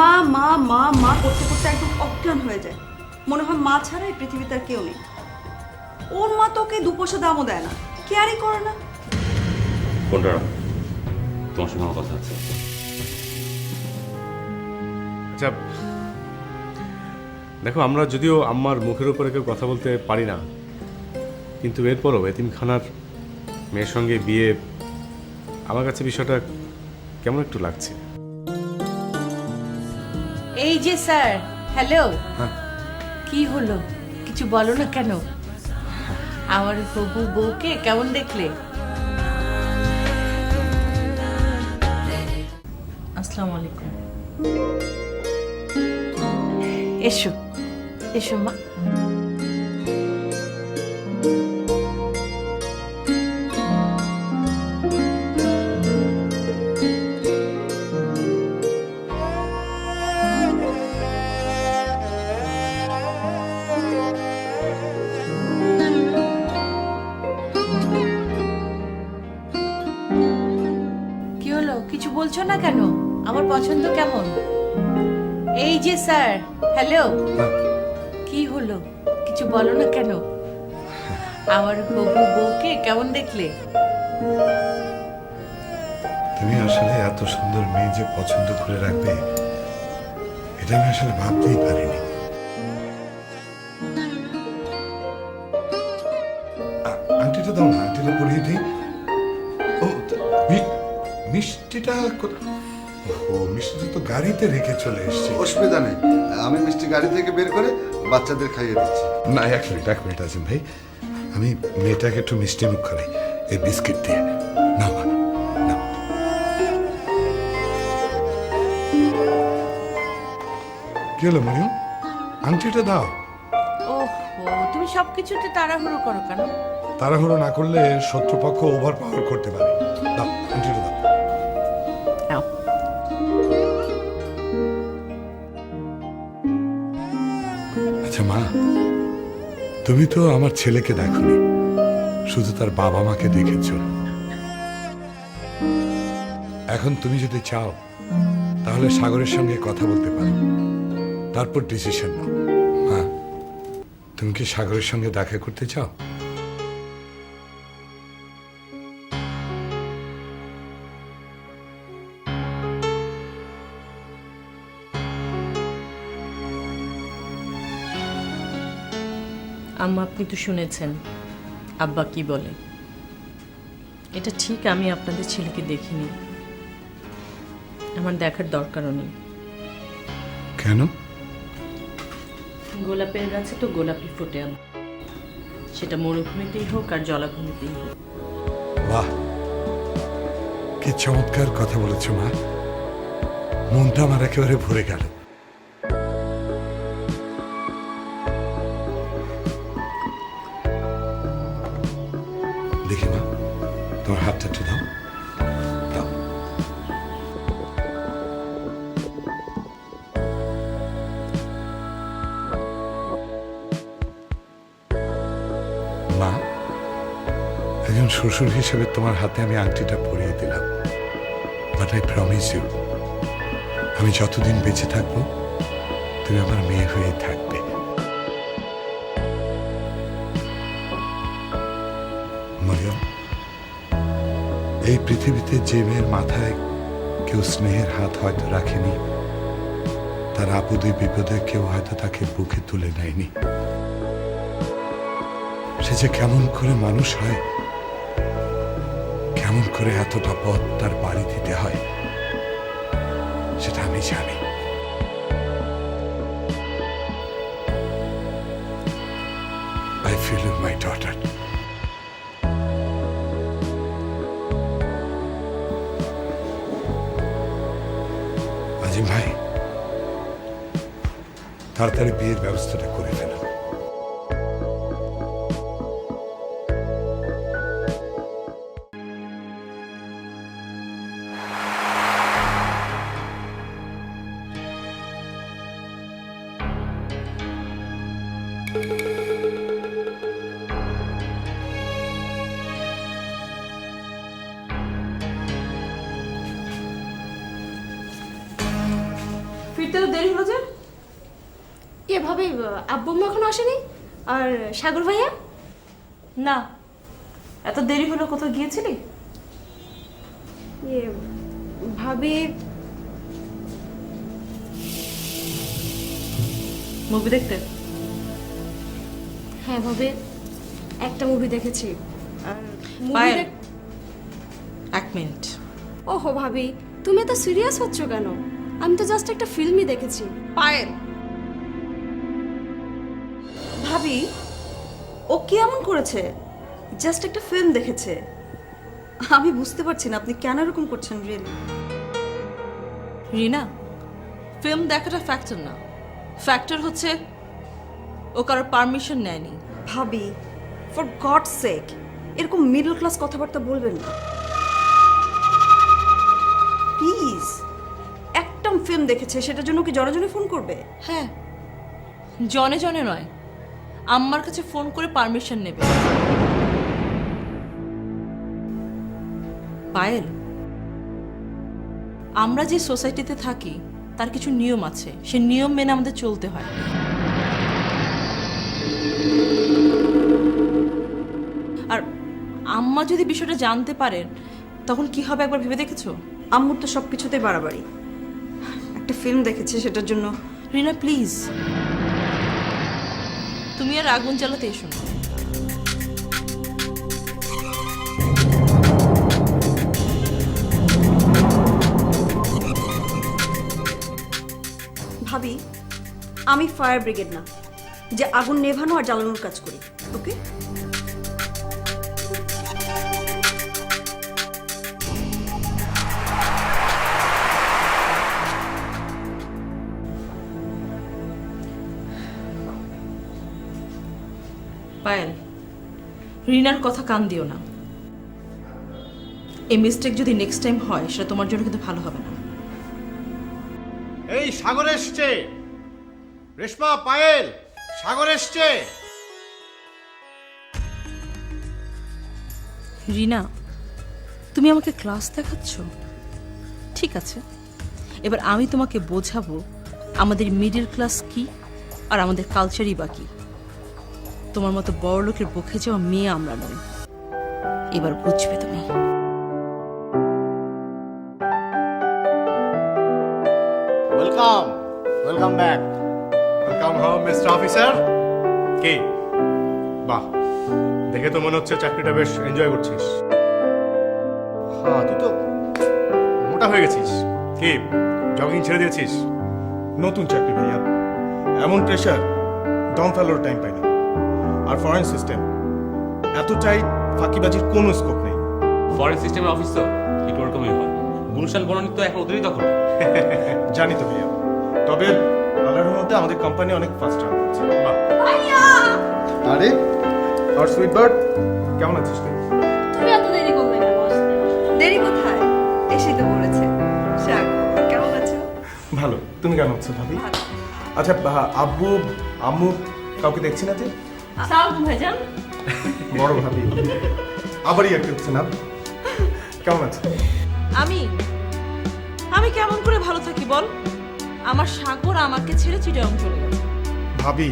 মা মা মা মা করতে করতে একদম অজ্ঞান হয়ে যায়। মনে হয় মা ছাড়া এই পৃথিবীতে আর কেউ নেই। ওর মা তোকে দু পয়সা দামও দেয় না। কেয়ারই করে না। রাখো। তোমার সঙ্গে আমার কথা আছে। আচ্ছা দেখো আমরা যদিও আম্মার মুখের উপরে কেউ কথা বলতে পারি না কিন্তু এরপরও এতিমখানার মেয়ের সঙ্গে বিয়ে আমার কাছে বিষয়টা কেমন একটু লাগছে। এই যে স্যার হ্যালো। কি হলো? কিছু বলো না কেন? আমার হবু বউকে কেমন দেখলে? আসসালামু আলাইকুম। এসো এসো মা। না কেন? আমার পছন্দ কেমন? এই যে স্যার, হ্যালো? কি হলো? কিছু বলো না কেন? আমার হবু বউকে কেমন দেখলে? তুমি আসলে এত সুন্দর মেয়ে যে পছন্দ করে রাখবে, এটা আমি আসলে ভাবতেই পারিনি। আ- আংটিটা দাও না আংটিটা পরিয়ে দিই। ও মিষ্টিটা ও মিষ্টিটা তো গাড়িতে রেখে চলে এসেছি। অসুবিধা নেই। আমি মিষ্টি গাড়ি থেকে বের করে বাচ্চাদের খাইয়ে দিচ্ছি। না এক মিনিট এক মিনিট আছেন ভাই। আমি মেয়েটাকে একটু মিষ্টি মুখ করাই এই বিস্কিট দিয়ে। না মা না কি হলো মরিয়ম আংটিটা দাও। ওহো তুমি সবকিছুতে তাড়াহুড়ো করো কেন? তাড়াহুড়ো না করলে শত্রুপক্ষ ওভার পাওয়ার করতে পারে। দাও। আচ্ছা মা? তুমি তো আমার ছেলেকে দেখনি। শুধু তার বাবা মাকে দেখেছ। এখন তুমি যদি চাও, তাহলে সাগরের সঙ্গে কথা বলতে পারো। তারপর ডিসিশন নাও। হ্যাঁ তুমি কি সাগরের সঙ্গে দেখা করতে চাও? আম্মা আপনি তো শুনেছেন। আব্বা কি বলে? এটা ঠিক আমি আপনাদের ছেলেকে দেখিনি। আমার দেখার দরকারও নেই। কেন? গোলাপের গাছে তো গোলাপি ফোটে আম্মা। সেটা মরুভূমিতেই হোক আর জলাভূমিতেই হোক। বাহ! কি চমৎকার কথা বলেছ মা। মনটা আমার একেবারে ভরে গেল। শ্বশুর হিসেবে তোমার হাতে আমি আংটিটা পরিয়ে দিলাম। বাট আই প্রমিস ইউ আমি যতদিন বেঁচে থাকব, তুমি আমার মেয়ে হয়ে থাকবে। এই পৃথিবীতে যে মেয়ের মাথায় কেউ স্নেহের হাত হয়তো রাখেনি, তার আপদে বিপদে কেউ হয়তো তাকে বুকে তুলে নেয়নি। সে যে কেমন করে মানুষ হয় কেমন করে এতটা পথ তার বাড়ি দিতে হয়, সেটা আমি জানি। I in my daughter Azim ভাই, তাড়াতাড়ি বিয়ের ব্যবস্থাটা করে ফেলো। আব্বু আম্মা এখনও আসেনি? আর সাগর ভাইয়া? না। এত দেরি হলো কোথাও গিয়েছিলি? ইয়ে ভাবি। মুভি দেখতে? হ্যাঁ ভাবে। একটা মুভি দেখেছি। আর মুভি দেখ এক মিনিট। ওহো ভাবি তুমি এত সিরিয়াস হচ্ছ কেন? আমি তো জাস্ট একটা ফিল্মই দেখেছি। পায়েল। ভাবি ও কি এমন করেছে? জাস্ট একটা ফিল্ম দেখেছে। আমি বুঝতে পারছি না আপনি কেন এরকম করছেন রিয়েলি রিনা ফিল্ম দেখাটা ফ্যাক্টর না। ফ্যাক্টর হচ্ছে ও কারোর পারমিশন নেয়নি। ভাবি ফর গড সেক এরকম মিডল ক্লাস কথাবার্তা বলবেন না। প্লিজ একটা ফিল্ম দেখেছে সেটার জন্য কি জনে জনে ফোন করবে? হ্যাঁ জনে জনে নয়। আম্মার কাছে ফোন করে পারমিশন নেবে। পায়েল আমরা যে সোসাইটিতে থাকি তার কিছু নিয়ম আছে। সে নিয়ম মেনে আমাদের চলতে হয়। আর আম্মা যদি বিষয়টা জানতে পারেন তখন কি হবে একবার ভেবে দেখেছ? আম্মুর তো সব কিছুতেই বাড়াবাড়ি। একটা ফিল্ম দেখেছে সেটার জন্য রিনা প্লিজ তুমি আর আগুন জ্বালাতে এসো না। ভাবি, আমি ফায়ার ব্রিগেড না, যে আগুন নেভানো আর জ্বালানোর কাজ করি, ওকে? পায়েল রিনার কথা কান দিও না। এই মিস্টেক যদি নেক্সট টাইম হয় সেটা তোমার জন্য কিন্তু ভালো হবে না। এই সাগর এসছে। রেশমা পায়েল সাগর এসছে। রিনা তুমি আমাকে ক্লাস দেখাচ্ছ? ঠিক আছে। এবার আমি তোমাকে বোঝাবো আমাদের মিডল ক্লাস কি আর আমাদের কালচারই বা কি। তোমার মতো বড় লোকের পক্ষে যাওয়া মেয়ে আমরা নই। এবার বুঝবে তুমি। Welcome welcome back welcome home mister officer কি বাহ দেখে তো মনে হচ্ছে চাকরিটা বেশ এনজয় করছিস। হ্যাঁ তুই তো মোটা হয়ে গেছিস। কি জগিং ছেড়ে দিয়েছিস। নতুন চাকরি ভাইয়া এমন প্রেশার দম ফেলার টাইম পাই না আর ফরেন সিস্টেম এতটাই ফাঁকিবাজির কোনো স্কোপ নেই। ফরেন সিস্টেমের অফিস তো একটু ওরকমই হয়? গুলশান বনানী তো এখন ওদেরই দখল জানি তো ভাইয়া। তবে আল্লাহর মধ্যে আমাদের কোম্পানি অনেক ফাস্ট রান করছে। বাহ। আরে আর সুইট বার্ড কেমন আছিস তুই? তুমি এত দেরি করবে কেন? আসতে? দেরি কোথায়? এসেই তো বলেছে। শাক কেমন আছো? ভালো। তুমি কেমন আছো ভাবি? আচ্ছা বা- আব্বু আম্মু কাউকে দেখছি না যে সালাম ভাইজান? বড় ভাবি। আবারই একটা হচ্ছে না? কেমন আছে? আমি আমি কেমন করে ভালো থাকি বল? আমার সাগর আমাকে ছেড়ে চিটাং চলে গেছে ভাবি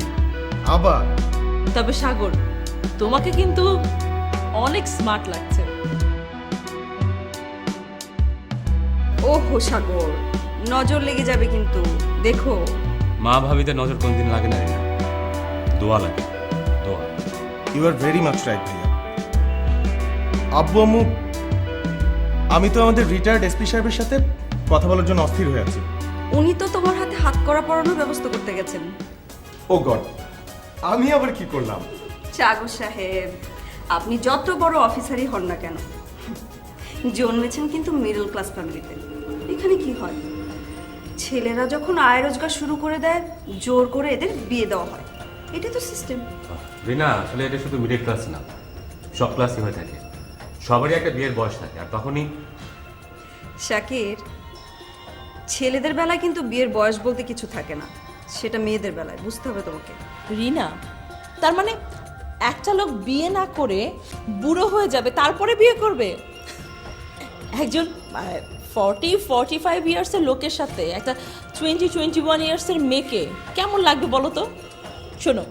আবার? তবে সাগর তোমাকে কিন্তু অনেক স্মার্ট লাগছে। ও হো সাগর নজর লেগে যাবে কিন্তু দেখো। মা ভাবিতে নজর কোনদিন লাগে না দোয়া লাগে। You are very much right ভাইয়া। আব্বু আম্মু আমি তো আমাদের রিটায়ার্ড এসপি সাহেবের সাথে কথা বলার জন্য অস্থির হয়ে আছি। উনি তো তোমার হাতে হাত করা পরানোর ব্যবস্থা করতে গেছেন। ও গড আমি আবার কি করলাম? সাগর সাহেব আপনি যত বড় অফিসারই হন না কেন জন্মেছেন কিন্তু মিডল ক্লাস ফ্যামিলিতে এখানে কি হয়? ছেলেরা যখন আয় রোজগার শুরু করে দেয় জোর করে এদের বিয়ে দেওয়া হয়। এটা তো সিস্টেম রিনা আসলে এটা শুধু মিডিল ক্লাস না। সব ক্লাসই হয়ে থাকে। সবারই একটা বিয়ের বয়স থাকে আর তখনই শাকির ছেলেদের বেলায় কিন্তু বিয়ের বয়স বলতে কিছু থাকে না। সেটা মেয়েদের বেলায় বুঝতে হবে তোমাকে। রিনা তার মানে একটা লোক বিয়ে না করে বুড়ো হয়ে যাবে তারপরে বিয়ে করবে? একজন ফর্টি ফর্টি ফাইভ ইয়ার্সের লোকের সাথে একটা টোয়েন্টি টোয়েন্টি ওয়ান ইয়ার্সের মেয়েকে কেমন লাগবে বলো তো? শোনো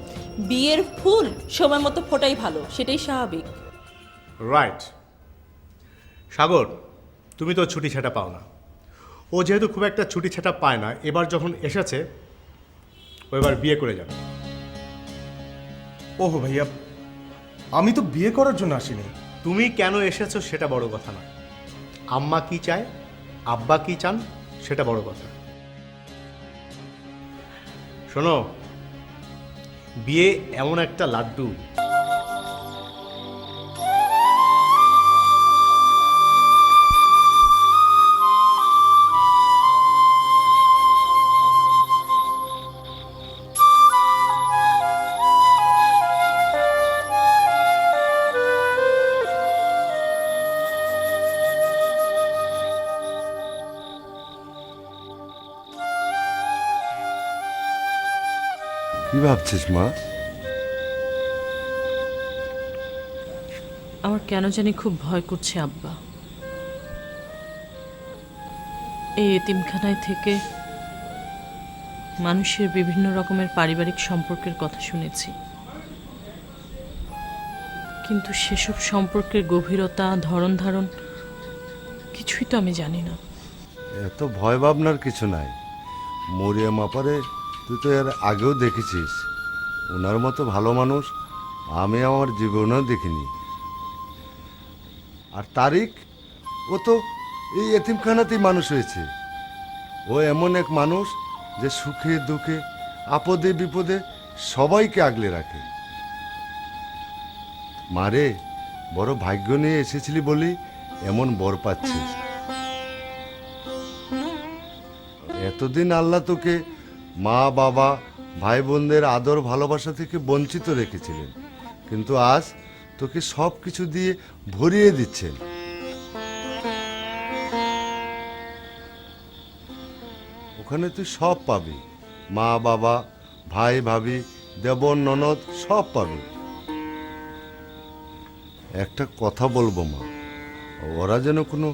বিয়ের ফুল সময় মতো ফোটাই ভালো সেটাই স্বাভাবিক। রাইট সাগর তুমি তো ছুটি ছাটা পাও না। ও যেহেতু খুব একটা ছুটি ছাটা পায় না এবার যখন এসেছে ও এবার বিয়ে করে যাবে। ওহো ভাইয়া আমি তো বিয়ে করার জন্য আসিনি। তুমি কেন এসেছ সেটা বড় কথা নয়। আম্মা কি চায় আব্বা কি চান সেটা বড় কথা। শোনো বিয়ে এমন একটা লাড্ডু। ভাবছিস মা? আমার কেন জানি খুব ভয় করছে আব্বা। এই এতিমখানায় থেকে মানুষের বিভিন্ন রকমের পারিবারিক সম্পর্কের কথা শুনেছি। কিন্তু সেসব সম্পর্কের গভীরতা ধরন ধারণ কিছুই তো আমি জানি না। এত ভয় ভাবনার কিছু নাই। মরিয়া মাপারে তুই তো এর আগেও দেখেছিস। ওনার মতো ভালো মানুষ আমি আমার জীবনেও দেখিনি। আর তারিক ও তো এই এতিমখানাতেই মানুষ হয়েছে। ও এমন এক মানুষ যে সুখে, দুঃখে, আপদে, বিপদে সবাইকে আগলে রাখে। মারে বড় ভাগ্য নিয়ে এসেছিলি বলেই এমন বর পাচ্ছিস। এতদিন আল্লাহ তোকে মা, বাবা ভাই বোনদের আদর, ভালোবাসা থেকে বঞ্চিত রেখেছিলেন। কিন্তু আজ তোকে সব কিছু দিয়ে ভরিয়ে দিচ্ছেন। ওখানে তুই সব পাবি। মা, বাবা, ভাই, ভাবি, দেবর, ননদ সব পাবি। একটা কথা বলব মা, ওরা যেন কোনো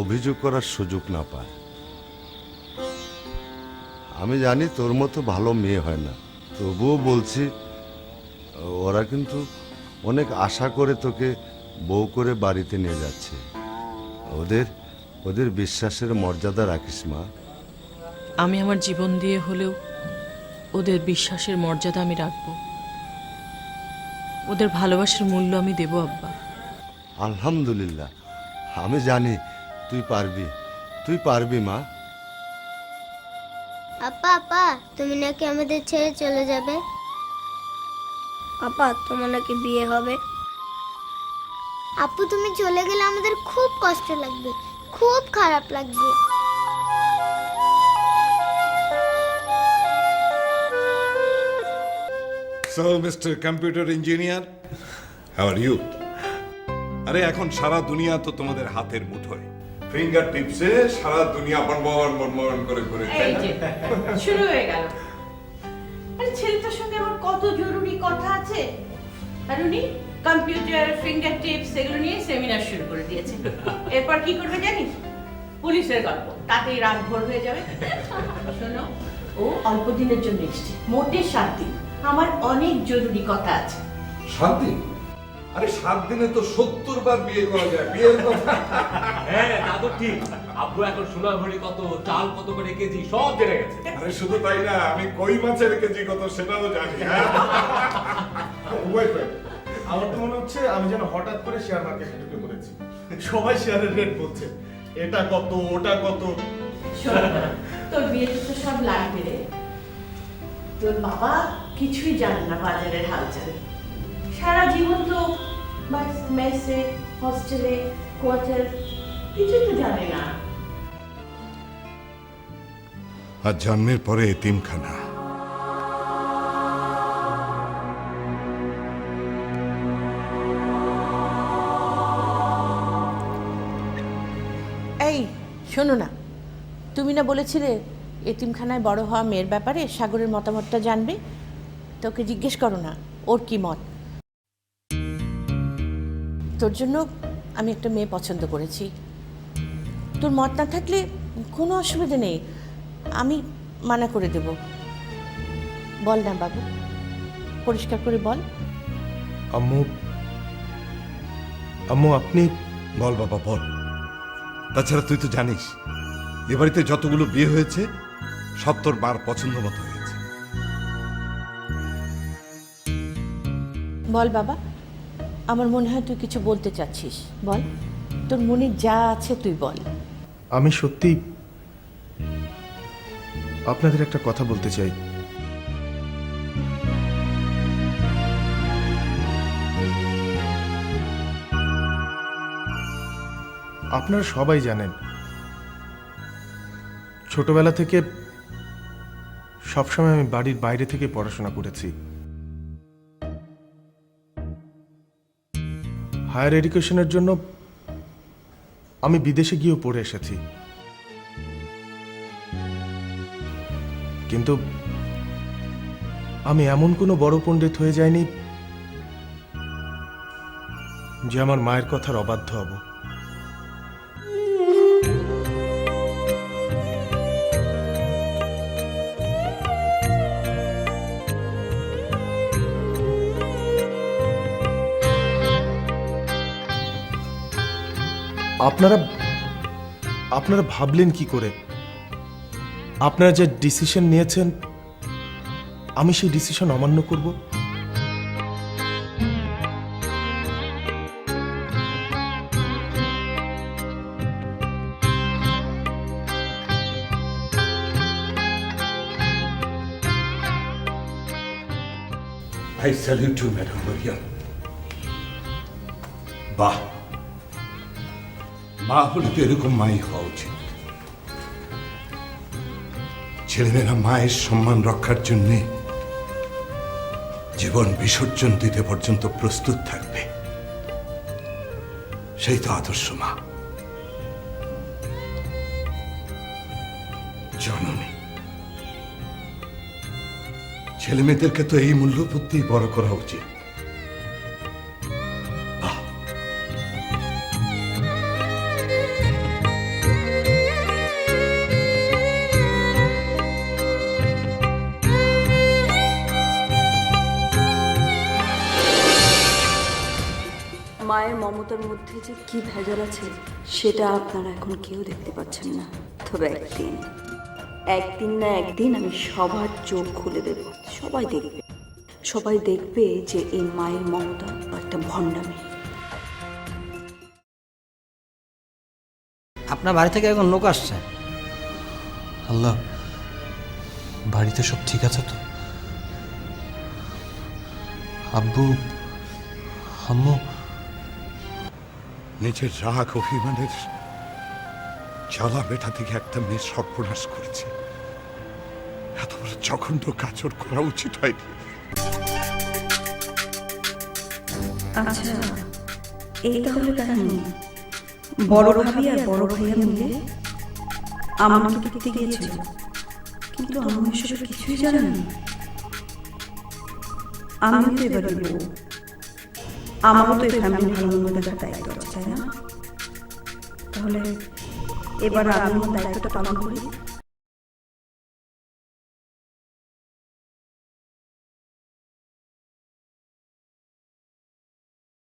অভিযোগ করার সুযোগ না পায়। আমি জানি তোর মতো ভালো মেয়ে হয় না। তবুও বলছি ওরা কিন্তু অনেক আশা করে তোকে বউ করে বাড়িতে নিয়ে যাচ্ছে। ওদের ওদের বিশ্বাসের মর্যাদা রাখিস মা। আমি আমার জীবন দিয়ে হলেও ওদের বিশ্বাসের মর্যাদা আমি রাখব। ওদের ভালোবাসার মূল্য আমি দেব আব্বা। আলহামদুলিল্লাহ। আমি জানি তুই পারবি। তুই পারবি মা। আপা আপা তুমি নাকি আমাদের ছেড়ে চলে যাবে? আপা তোমার নাকি বিয়ে হবে? আপু তুমি চলে গেলে আমাদের খুব কষ্ট লাগবে খুব খারাপ লাগবে। So mister computer engineer how are you আরে এখন সারা দুনিয়া তো তোমাদের হাতের মুঠোয়। ফিঙ্গার টিপসে সারা দুনিয়া বনবন বনবন করে করে এই যে শুরু হয়ে গেল। আরে ছেলেটার সঙ্গে আমার কত জরুরি কথা আছে? আর উনি কম্পিউটার ফিঙ্গার টিপস এগুলো নিয়ে সেমিনার শুরু করে দিয়েছে। এরপর কি করবে জানিস? পুলিশের গল্প। তাতেই রাত ভোর হয়ে যাবে। শোনো ও অল্প দিনের জন্য এসছে। মোটে সাত দিন। আমার অনেক জরুরি কথা আছে। দিন? আরে সাত দিনে তো সত্তর বার বিয়ে করা যায় বিয়ের কথা। হ্যাঁ তা তো ঠিক। আব্বু এখন সোনা ভরি কত চাল কত করে কেজি সব জেনে গেছে। আরে শুধু তাই না আমি কই মাছের কেজি কত সেটাও জানি হ্যাঁ? আমার তো মনে হচ্ছে আমি যেন হঠাৎ করে শেয়ার মার্কেটে ঢুকে পড়েছি। সবাই শেয়ারের রেট বলছে এটা কত ওটা কত? তোর বিয়েতে তো সব লাগবে রে। তোর বাবা কিছুই জানে না বাজারের হালচাল। সারা জীবন তো বাস মেসে হস্টেলে কোয়ার্টার কিছু তো জানে না। আর জন্মের পরে এতিমখানা। এই শোনো না। তুমি না বলেছিলে এতিমখানায় বড় হওয়া মেয়ের ব্যাপারে সাগরের মতামতটা জানবে? তোকে জিজ্ঞেস করো না ওর কি মত? তোর জন্য আমি একটা মেয়ে পছন্দ করেছি। তোর মত না থাকলে কোনো অসুবিধা নেই। আমি মানা করে দেব। বল না বাবু। পরিষ্কার করে বল। আম্মু আম্মু আপনি বল বাবা বল। তাছাড়া তুই তো জানিস এ বাড়িতে যতগুলো বিয়ে হয়েছে সব তোর বার পছন্দ মতো হয়েছে। বল বাবা। আমার মনে হয় তুই কিছু বলতে চাচ্ছিস। বল। তোর মনে যা আছে তুই বল। আমি সত্যি আপনাদের একটা কথা বলতে চাই। আপনারা সবাই জানেন, ছোটবেলা থেকে সবসময় আমি বাড়ির বাইরে থেকে পড়াশোনা করেছি। হায়ার এডুকেশনের জন্য আমি বিদেশে গিয়েও পড়ে এসেছি। কিন্তু আমি এমন কোনো বড় পণ্ডিত হয়ে যাইনি যে আমার মায়ের কথার অবাধ্য হব। আপনারা আপনারা ভাবলেন কি করে? আপনারা যে ডিসিশন নিয়েছেন, আমি সেই ডিসিশন অমান্য করব? I salute to madam Mariam বাহ মা তো এরকম মাই হওয়া উচিত ছেলেমেয়েরা মায়ের সম্মান রক্ষার জন্যে জীবন বিসর্জন দিতে পর্যন্ত প্রস্তুত থাকবে। সেই তো আদর্শ মা। জননী ছেলে মেয়েদেরকে তো এই মূল্যবোধ দিয়ে বড় করা উচিত। কি ভেজাল আছে সেটা আপনারা এখন কেউ দেখতে পাচ্ছেন না। তবে একদিন একদিন না একদিন আমি সবার চোখ খুলে দেব সবাই দেখবে। সবাই দেখবে যে এই মায়ের মমতা একটা ভণ্ডামি। আপনার বাড়ি থেকে এখন লোক আসছে? আল্লাহ বাড়িতে সব ঠিক আছে তো? আব্বু আম্মু নিজের রাগ অভিমানের জ্বালা থেকে একটা মেয়ে সর্বনাশ করছে। এত বড় করা উচিত হয়নি। আচ্ছা ভাইয়া কিন্তু আমি এসব কিছুই জানি আমি তো এবার বউ। আমারও তো এই ফ্যামিলি ভালো দেখার দায়িত্ব আছে, তাই না? তাহলে এবার আমি আমার দায়িত্বটা পালন করি।